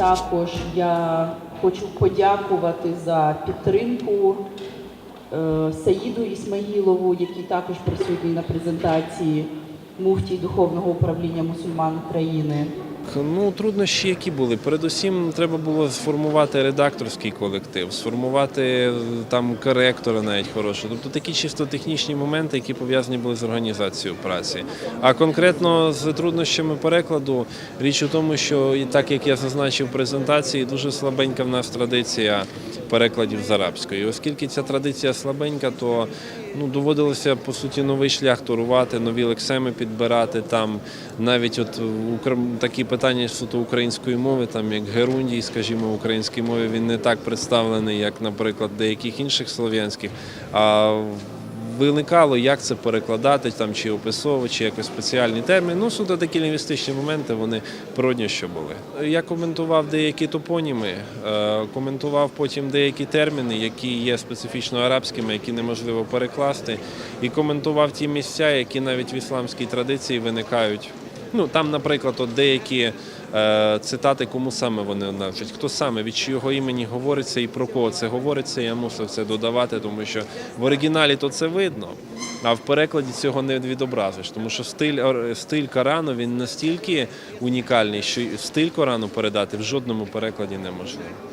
також я хочу подякувати за підтримку е, Саїду Ісмаїлову, який також присутній на презентації муфтій Духовного управління мусульман України. Ну, труднощі які були. Передусім, треба було сформувати редакторський колектив, сформувати е, там коректора навіть хорошого. Тобто такі чисто технічні моменти, які пов'язані були з організацією праці. А конкретно з труднощами перекладу, річ у тому, що і так як я зазначив в презентації, дуже слабенька в нас традиція перекладів з арабської. Оскільки ця традиція слабенька, то ну, доводилося по суті новий шлях турувати, нові лексеми підбирати там. Навіть от укр- такі питання суто української мови, там як Герундій, скажімо, в українській мові він не так представлений, як, наприклад, деяких інших слов'янських. А виникало, як це перекладати, там чи описово, чи якось спеціальні терміни. Ну, суто такі лінгвістичні моменти, вони природні, що були. Я коментував деякі топоніми, е, коментував потім деякі терміни, які є специфічно арабськими, які неможливо перекласти, і коментував ті місця, які навіть в ісламській традиції виникають. Ну там, наприклад, от деякі цитати, кому саме вони належать, хто саме від чого імені говориться і про кого це говориться. Я мусив це додавати, тому що в оригіналі то це видно, а в перекладі цього не відобразиш. Тому що стиль стиль Корану він настільки унікальний, що стиль Корану передати в жодному перекладі неможливо.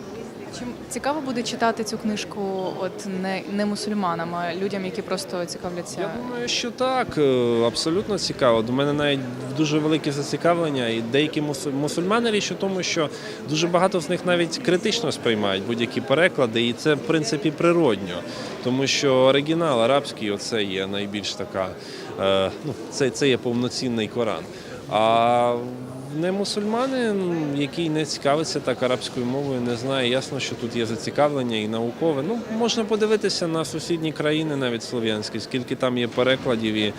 Цікаво буде читати цю книжку от не, не мусульманам, а людям, які просто цікавляться. Я думаю, що так, е, абсолютно цікаво. До мене навіть дуже велике зацікавлення, і деякі мусу- мусульмани річ у тому, що дуже багато з них навіть критично сприймають будь-які переклади, і це в принципі природньо, тому що оригінал арабський оце є найбільш така, е, ну це, це є повноцінний Коран. А не мусульмани, м, який не цікавиться так арабською мовою, не знає. Ясно, що тут є зацікавлення і наукове. Ну, можна подивитися на сусідні країни, навіть слов'янські, скільки там є перекладів і.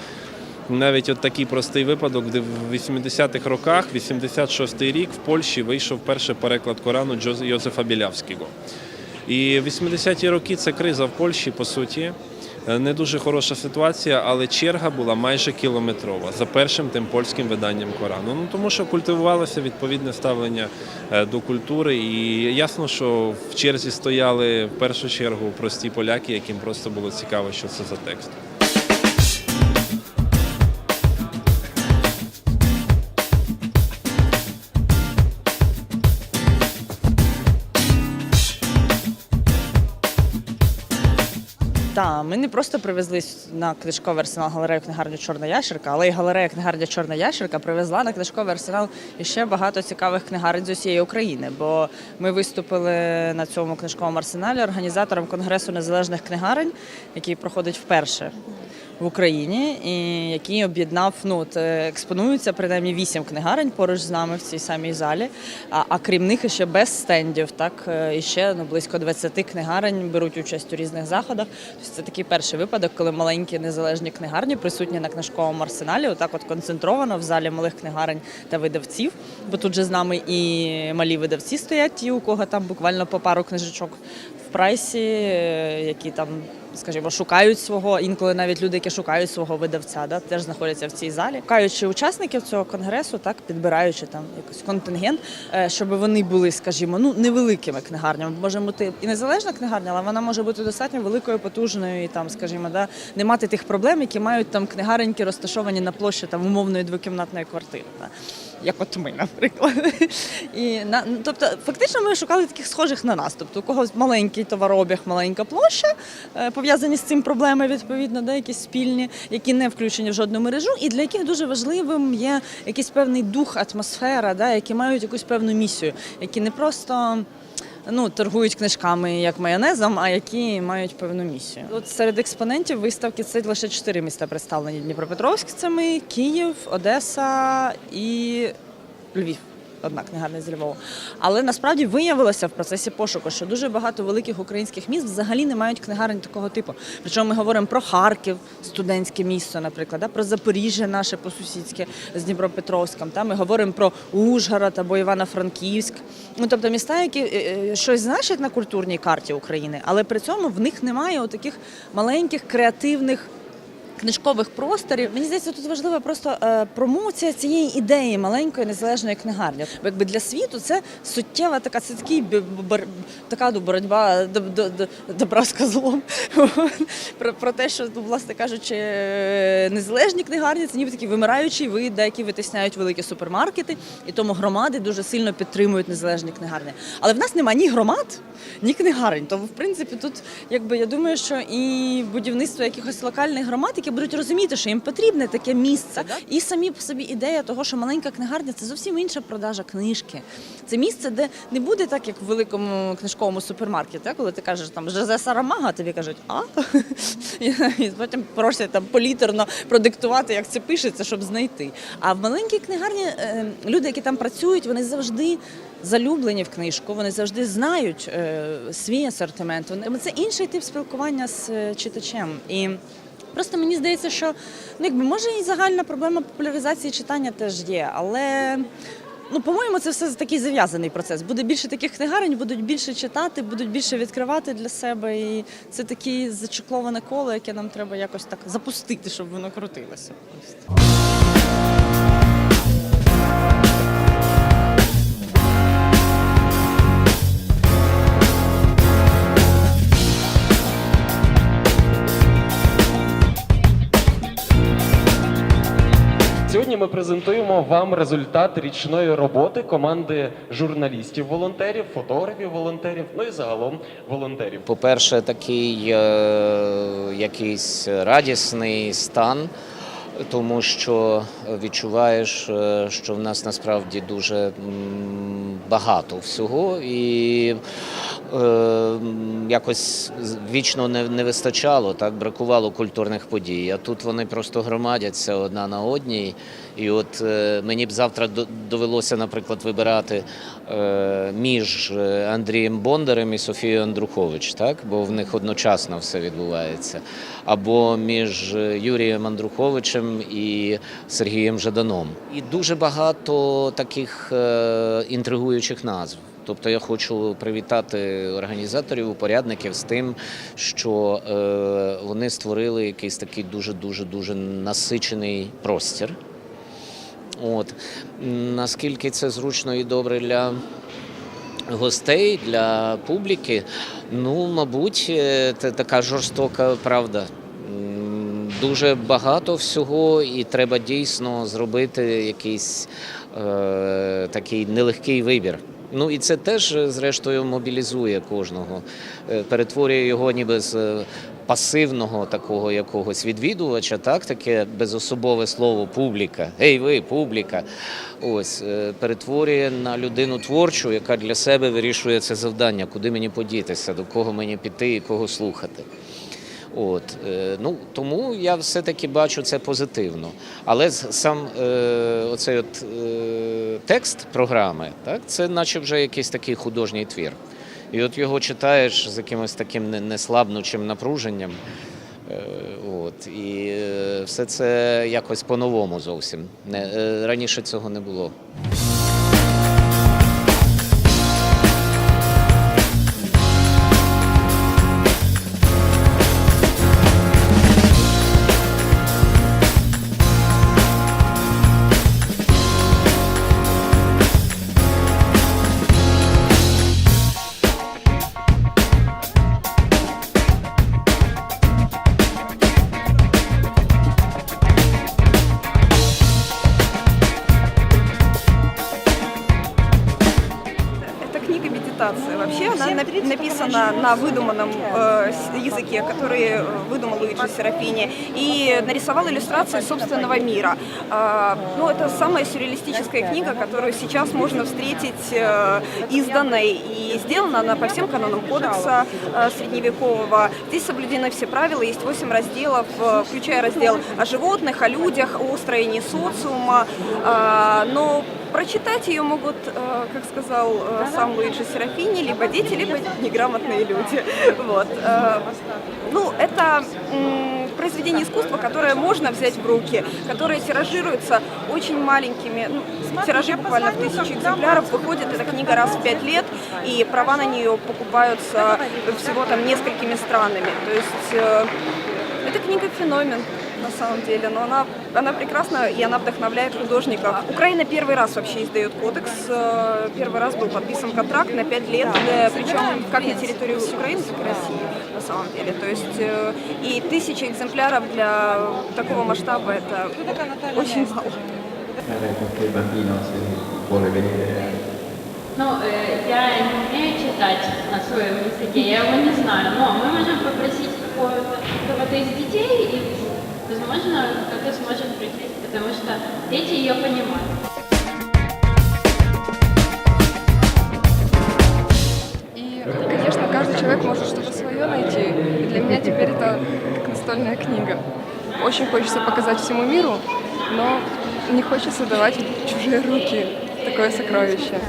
Навіть от такий простий випадок, де в 80-х роках, 86-й рік, в Польщі вийшов перший переклад Корану Йозефа Білявського. І 80-ті роки це криза в Польщі, по суті. Е, Не дуже хороша ситуація, але черга була майже кілометрова за першим тим польським виданням Корану. Ну тому що культивувалося відповідне ставлення е, до культури, і ясно, що в черзі стояли в першу чергу прості поляки, яким просто було цікаво, що це за текст. Так, ми не просто привезли на книжковий арсенал галерею книгарню Чорна ящерка, але й галерея книгарня Чорна ящерка привезла на книжковий арсенал ще багато цікавих книгарень з усієї України. Бо ми виступили на цьому книжковому арсеналі організатором Конгресу незалежних книгарень, який проходить вперше. В Україні і який об'єднав ну от, е, експонуються принаймні вісім книгарень поруч з нами в цій самій залі. А, а крім них ще без стендів, так е, і ще ну близько 20 книгарень беруть участь у різних заходах. Тобто це такий перший випадок, коли маленькі незалежні книгарні присутні на книжковому арсеналі, отак от концентровано в залі малих книгарень та видавців. Бо тут же з нами і малі видавці стоять, ті, у кого там буквально по пару книжечок прайсі, е, які там. Скажімо, шукають свого, інколи навіть люди, які шукають свого видавця, да, теж знаходяться в цій залі. Шукаючи учасників цього конгресу, так підбираючи там якийсь контингент, е, щоб вони були, скажімо, ну невеликими книгарнями. Може бути і незалежна книгарня, але вона може бути достатньо великою, потужною і там, скажімо, да, не мати тих проблем, які мають там книгареньки розташовані на площі там умовної двокімнатної квартири. Да. Як от ми, наприклад. І на ну, тобто, фактично, ми шукали таких схожих на нас. Тобто, у когось маленький товарообіг, маленька площа, е, пов'язані з цим проблеми, відповідно, да, якісь спільні, які не включені в жодну мережу, і для яких дуже важливим є якийсь певний дух, атмосфера, да, які мають якусь певну місію, які не просто. Ну, торгують книжками як майонезом, а які мають певну місію. От серед експонентів виставки це лише чотири міста представлені: Дніпропетровськ, це ми, Київ, Одеса і Львів. Одна книгарня з Львова. Але насправді виявилося в процесі пошуку, що дуже багато великих українських міст взагалі не мають книгарень такого типу. Причому ми говоримо про Харків, студентське місто, наприклад, да, про Запоріжжя наше посусідське з Дніпропетровськом. Та, ми говоримо про Ужгород або Івано-Франківськ. Ну, тобто міста, які е, е, щось значать на культурній карті України, але при цьому в них немає таких маленьких креативних книжкових просторів. Мені здається, тут важлива просто е, промоція цієї ідеї маленької незалежної книгарні. Бо якби для світу це суттєва така, це такий така ну, боротьба до- до- до- добра з козлом. про, про те, що, ну, власне кажучи, е, незалежні книгарні це ніби такий вимираючий вид, деякі витисняють великі супермаркети, і тому громади дуже сильно підтримують незалежні книгарні. Але в нас немає ні громад, ні книгарень. Тому, в принципі, тут якби я думаю, що і будівництво якихось локальних громад, які будуть розуміти, що їм потрібне таке місце, і самі по собі ідея того, що маленька книгарня це зовсім інша продажа книжки. Це місце, де не буде так, як в великому книжковому супермаркеті, коли ти кажеш там Жозе Сарамага, тобі кажуть, а І- потім просять там політерно продиктувати, як це пишеться, щоб знайти. А в маленькій книгарні е, люди, які там працюють, вони завжди залюблені в книжку, вони завжди знають е, свій асортимент. Вони це інший тип спілкування з е, читачем. І просто мені здається, що ну якби може і загальна проблема популяризації читання теж є, але. Ну, по-моєму, це все такий зав'язаний процес. Буде більше таких книгарень, будуть більше читати, будуть більше відкривати для себе. І це таке зачекловане коло, яке нам треба якось так запустити, щоб воно крутилося. Ми презентуємо вам результат річної роботи команди журналістів-волонтерів, фотографів-волонтерів, ну і загалом волонтерів. По-перше, такий е, якийсь радісний стан, тому що відчуваєш, е, що в нас насправді дуже багато всього, і е, якось вічно не, не вистачало, так бракувало культурних подій. А тут вони просто громадяться одна на одній. І от е, мені б завтра до- довелося, наприклад, вибирати е, між е, Андрієм Бондарем і Софією Андрухович, так? бо в них одночасно все відбувається. Або між Юрієм Андруховичем і Сергієм Жаданом. І дуже багато таких інтригуючих назв. Тобто я хочу привітати організаторів, упорядників з тим, що вони створили якийсь такий дуже дуже дуже насичений простір. От наскільки це зручно і добре для гостей, для публіки, ну, мабуть, це така жорстока правда. Дуже багато всього, і треба дійсно зробити якийсь е, такий нелегкий вибір. Ну і це теж, е, зрештою, мобілізує кожного, Е, перетворює його ніби з е, пасивного такого якогось відвідувача, так, таке безособове слово публіка. Ей, ви, публіка. Ось е, перетворює на людину творчу, яка для себе вирішує це завдання, куди мені подітися, до кого мені піти і кого слухати. От, е, ну, тому я все-таки бачу це позитивно. Але сам е, оцей от, е, текст програми, так, це наче вже якийсь такий художній твір. І от його читаєш з якимось таким не- неслабнучим напруженням. Е, От, і е, все це якось по-новому зовсім. Е, раніше цього не було. Она напи- написана на выдуманном э, языке, который э, выдумал Луиджи Серафини, и нарисовал иллюстрации собственного мира. Э, ну, это самая сюрреалистическая книга, которую сейчас можно встретить э, изданной, и сделана она по всем канонам кодекса э, средневекового. Здесь соблюдены все правила, есть 8 разделов, э, включая раздел о животных, о людях, о строении социума, Э, но Прочитать ее могут, э, как сказал э, сам Луиджи Серафини, либо дети, либо неграмотные люди. Вот. э, Ну, это произведение искусства, которое можно взять в руки, которое тиражируется очень маленькими, ну, тиражи буквально в тысячу экземпляров, выходит эта книга раз в пять лет, и права на нее покупаются всего там несколькими странами. То есть э, эта книга феномен на самом деле, но она, она прекрасна и она вдохновляет художников. Украина первый раз вообще издает кодекс. Э, Первый раз был подписан контракт на 5 лет, э, причем как на территории Украины, так и России на самом деле. То есть э, и тысяча экземпляров для такого масштаба это очень мало. Ну, я не умею читать на своем языке, я его не знаю, но дети ее понимают. И, конечно, каждый человек может что-то свое найти. И для меня теперь это как настольная книга. Очень хочется показать всему миру, но не хочется давать чужие руки такое сокровище.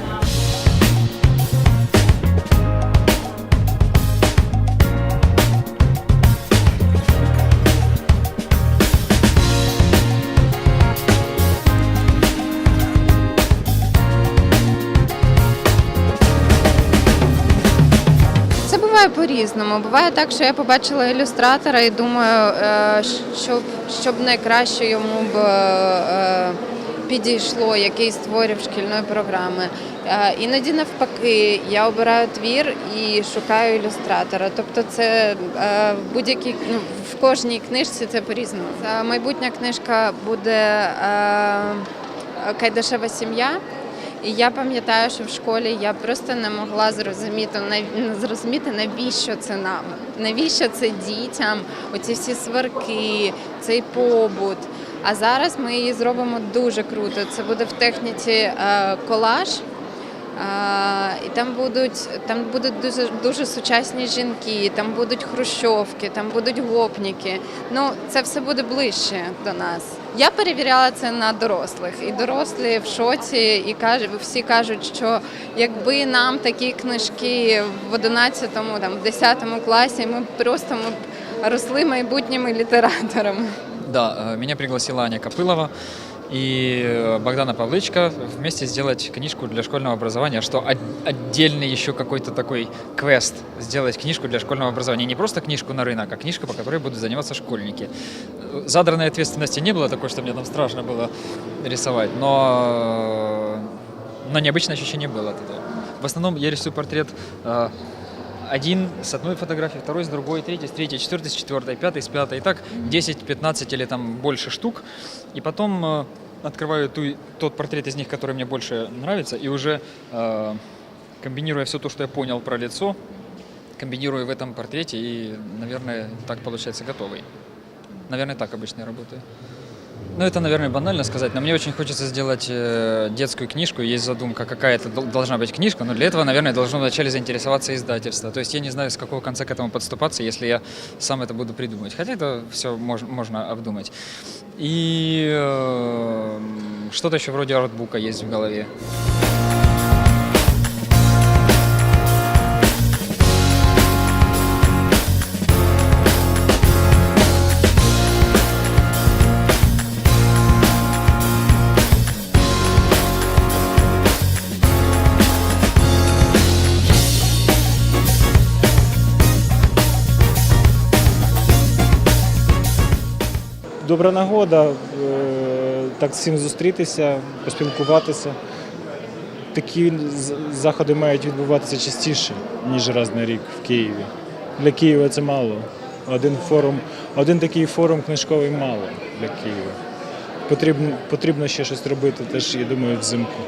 По-різному. Буває так, що я побачила ілюстратора і думаю, е, щоб, щоб найкраще йому б е, підійшло, який створив шкільної програми. Е, Іноді навпаки, я обираю твір і шукаю ілюстратора. Тобто, це в будь-якій ну, в кожній книжці це по-різному. Майбутня книжка буде Кайдашева сім'я. І я пам'ятаю, що в школі я просто не могла зрозуміти, зрозуміти, навіщо це нам, навіщо це дітям, оці всі сварки, цей побут. А зараз ми її зробимо дуже круто. Це буде в техніці е, колаж. І там будуть там будуть дуже дуже сучасні жінки, там будуть хрущовки, там будуть гопніки. Ну це все буде ближче до нас. Я перевіряла це на дорослих, і дорослі в шоці, і каже, всі кажуть, що якби нам такі книжки в 11-му, там в 10 класі, ми просто ми росли майбутніми літераторами. Да, э, меня пригласила Аня Копылова и э, Богдана Павлычка вместе сделать книжку для школьного образования, что от- отдельный еще какой-то такой квест сделать книжку для школьного образования. Не просто книжку на рынок, а книжку, по которой будут заниматься школьники. Э, Задранной ответственности не было такой, что мне там страшно было рисовать, но, э, но необычное ощущение было от этого. В основном я рисую портрет э, один с одной фотографией, второй с другой, третий с третьей, четвертый с четвертой, пятый с пятой. И так 10, 15 или там больше штук. И потом э, открываю ту, тот портрет из них, который мне больше нравится, и уже э, комбинируя все то, что я понял про лицо, комбинирую в этом портрете, и, наверное, так получается готовый. Наверное, так обычно я работаю. Ну, это, наверное, банально сказать, но мне очень хочется сделать э, детскую книжку. Есть задумка, какая это дол- должна быть книжка, но для этого, наверное, должно вначале заинтересоваться издательство. То есть я не знаю, с какого конца к этому подступаться, если я сам это буду придумывать. Хотя это все можно обдумать. И э, что-то еще вроде артбука есть в голове. Добра нагода е, так всім зустрітися, поспілкуватися. Такі заходи мають відбуватися частіше, ніж раз на рік в Києві. Для Києва це мало. Один форум, один такий форум книжковий мало для Києва. Потрібно, потрібно ще щось робити, теж, я думаю, взимку.